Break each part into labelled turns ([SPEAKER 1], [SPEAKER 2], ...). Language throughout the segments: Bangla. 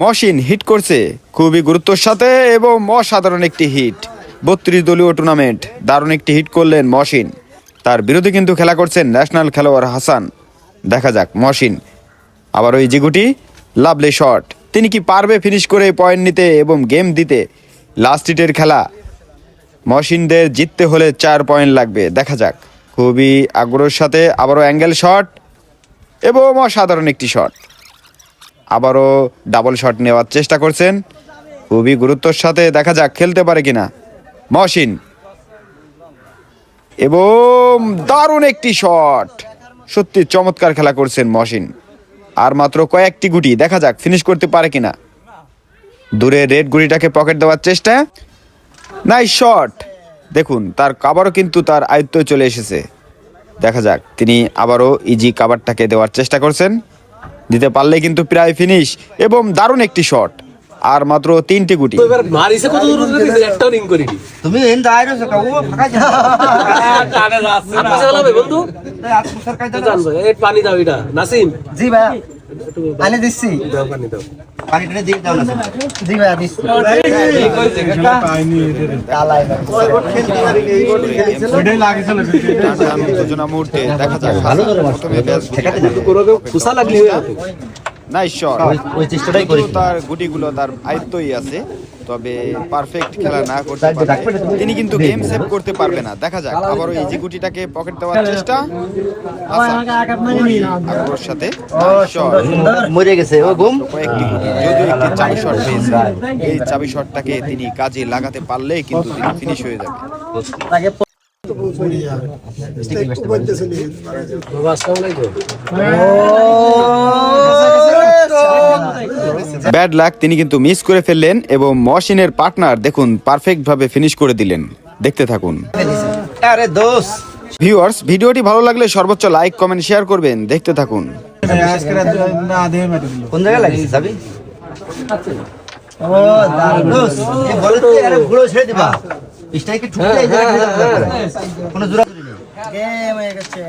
[SPEAKER 1] মহসিন হিট করছে। খুবই গুরুত্বর সাথে এবং অসাধারণ একটি হিট বত্রিশ দলীয় টুর্নামেন্ট দারুণ একটি হিট করলেন মহসিন তার বিরুদ্ধে কিন্তু খেলা করছেন ন্যাশনাল খেলোয়াড় হাসান। দেখা যাক মহসিন আবার ওই জিগুটি লাভলি শট তিনি কি পারবে ফিনিশ করে পয়েন্ট নিতে এবং গেম দিতে? লাস্ট হিটের খেলা। মহসিনদের জিততে হলে চার পয়েন্ট লাগবে। দেখা যাক। খুবই আগ্রহের সাথে আবারও অ্যাঙ্গেল শট এবং অসাধারণ একটি শট আবারও ডাবল শট নেওয়ার চেষ্টা করছেন। খুবই গুরুত্বর সাথে দেখা যাক খেলতে পারে কিনা। মহসিন। এবং দারুণ একটি শট সত্যি চমৎকার খেলা করছেন মহসিন। আর মাত্র কয়েকটি গুটি, দেখা যাক ফিনিশ করতে পারে কিনা। দূরে রেড গুটিটাকে পকেট দেওয়ার চেষ্টা। নাই শট দেখুন তার কাবারও কিন্তু তার আয়ত্তে চলে এসেছে। দেখা যাক তিনি আবারও ইজি কাবারটাকে দেওয়ার চেষ্টা করছেন। দিতে পারলে কিন্তু প্রায় ফিনিশ এবং দারুণ একটি শট আর মাত্র তিনটি গুটি।
[SPEAKER 2] তুমি
[SPEAKER 3] ভাই
[SPEAKER 2] আনে দিচ্ছি?
[SPEAKER 3] দাও পানি দাও।
[SPEAKER 2] পানিটা দিয়ে দাও না। জি দিচ্ছি।
[SPEAKER 1] মুহূর্তে দেখা যাক। ভালো প্রথমে ব্যাস
[SPEAKER 3] কেউ খুশা লাগলি।
[SPEAKER 1] নাইস শট
[SPEAKER 2] ওই চেষ্টাটাই করি
[SPEAKER 1] তার গুটিগুলো তার আয়ত্তই আছে। তবে পারফেক্ট খেলা না করতে পারলে তিনি কিন্তু গেম সেভ করতে পারবে না। দেখা যাক আবার ওই ইজি গুটিটাকে পকেট দেওয়ার চেষ্টা। হাসান সাথে
[SPEAKER 2] মরে গেছে। ও ঘুম।
[SPEAKER 1] কয়েকটি যদিও একটি চাবি শট পেয়েছে। এই চাবি শটটাকে তিনি কাজে লাগাতে পারলেই কিন্তু তিনি ফিনিশ হয়ে যাবে।
[SPEAKER 3] আসসালামু আলাইকুম।
[SPEAKER 1] ব্যাড লাক তিনি কিন্তু মিস করে ফেললেন এবং মহসিনের পার্টনার দেখুন পারফেক্ট ভাবে ফিনিশ করে দিলেন। দেখতে থাকুন।
[SPEAKER 2] আরে দোষ
[SPEAKER 1] ভিউয়ার্স ভিডিওটি ভালো লাগলে সর্বোচ্চ লাইক কমেন্ট শেয়ার করবেন। দেখতে থাকুন।
[SPEAKER 2] কোন জায়গায় লাগিয়েছে চাবি ও দারুণ। এ বলে আরে ঘুরো ছেড়ে দিবা? পিছটাই ঠুকে এই জায়গায় ঢুকে যাবে কোনো জোড়া গেম হয়ে গেছে।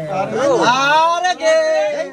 [SPEAKER 2] আরে গেম